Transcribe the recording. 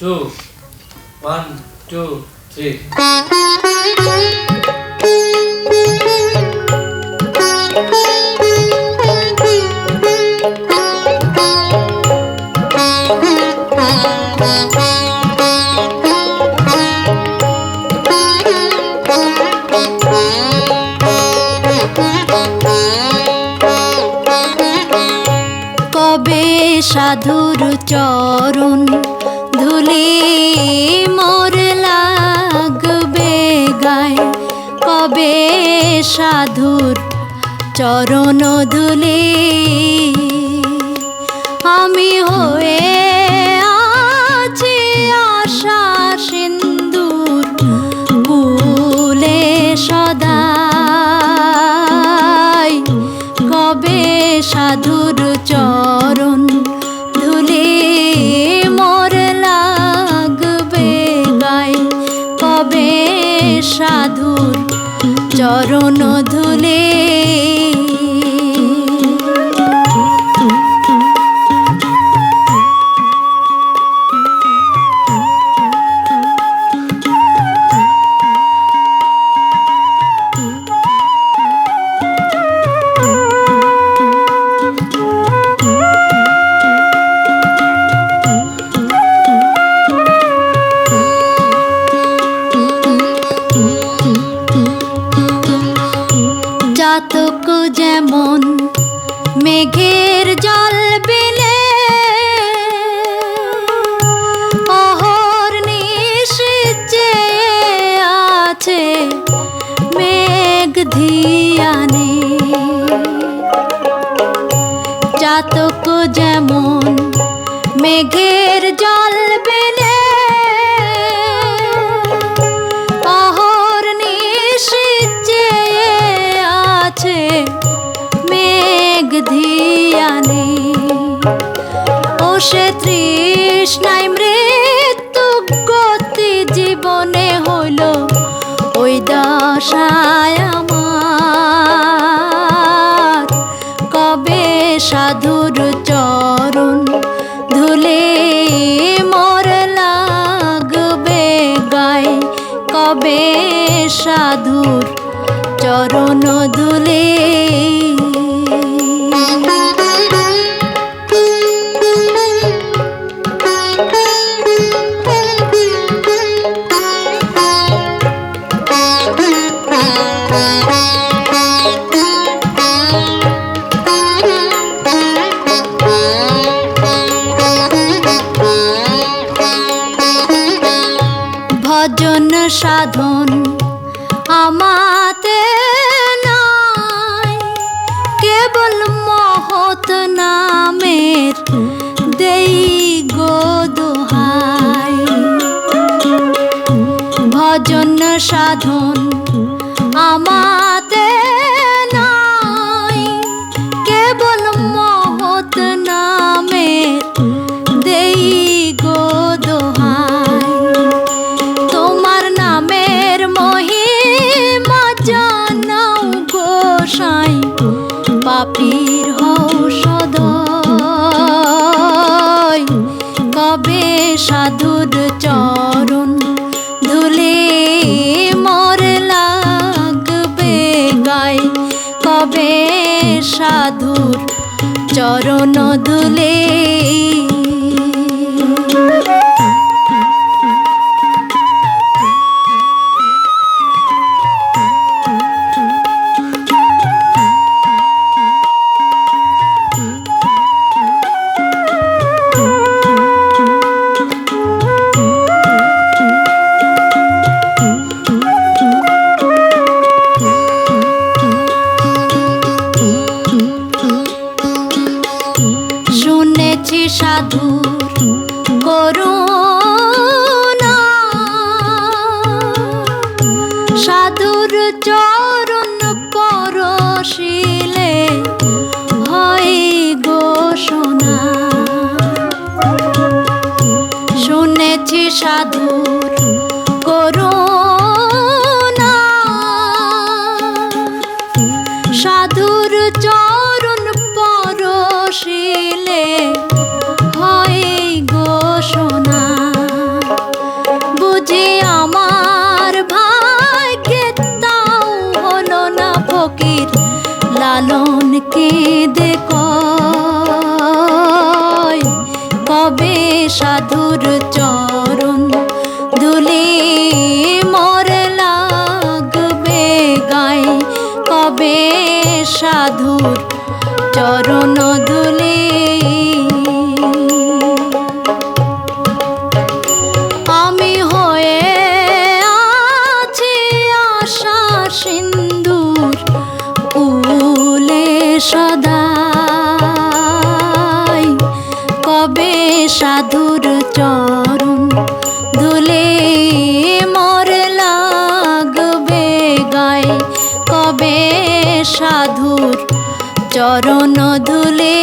Two one two three সাধুর চরণ ধুলি মোর লাগবে গায়। কবে সাধুর চরণ ধুলি? আমি হয়ে জাতক যেমন মেঘের জল বিলে অহর নিশিচে আছে মেঘ ধিয়ানে। জাতক যেমন মেঘের সে তৃষ্ণায় মৃত্যু গতি জীবনে হইল। ওই দশায় আমার। কবে সাধুর চরণ ধুলে মোর লাগবে গায়? কবে সাধুর চরণ ধুলে ভজন সাধন আমাতে নাই। কেবল মহৎ নামের দেই গো দোহাই। ভজন সাধন পাপির সদয়। কবে সাধুর চরণ ধুলে মর লাগবে গায় কবে সাধুর চরণ ধুলে সাধুর করুণা সাধুর চরণ পরশিলে হয় ঘোষণা। বুঝি আমার ভাই তাও হলো না ফকির, লালন কে দেখো সদাই। কবে সাধুর চরণ ধুলে মর লাগবে গায়ে? কবে সাধুর চরণ ধুলে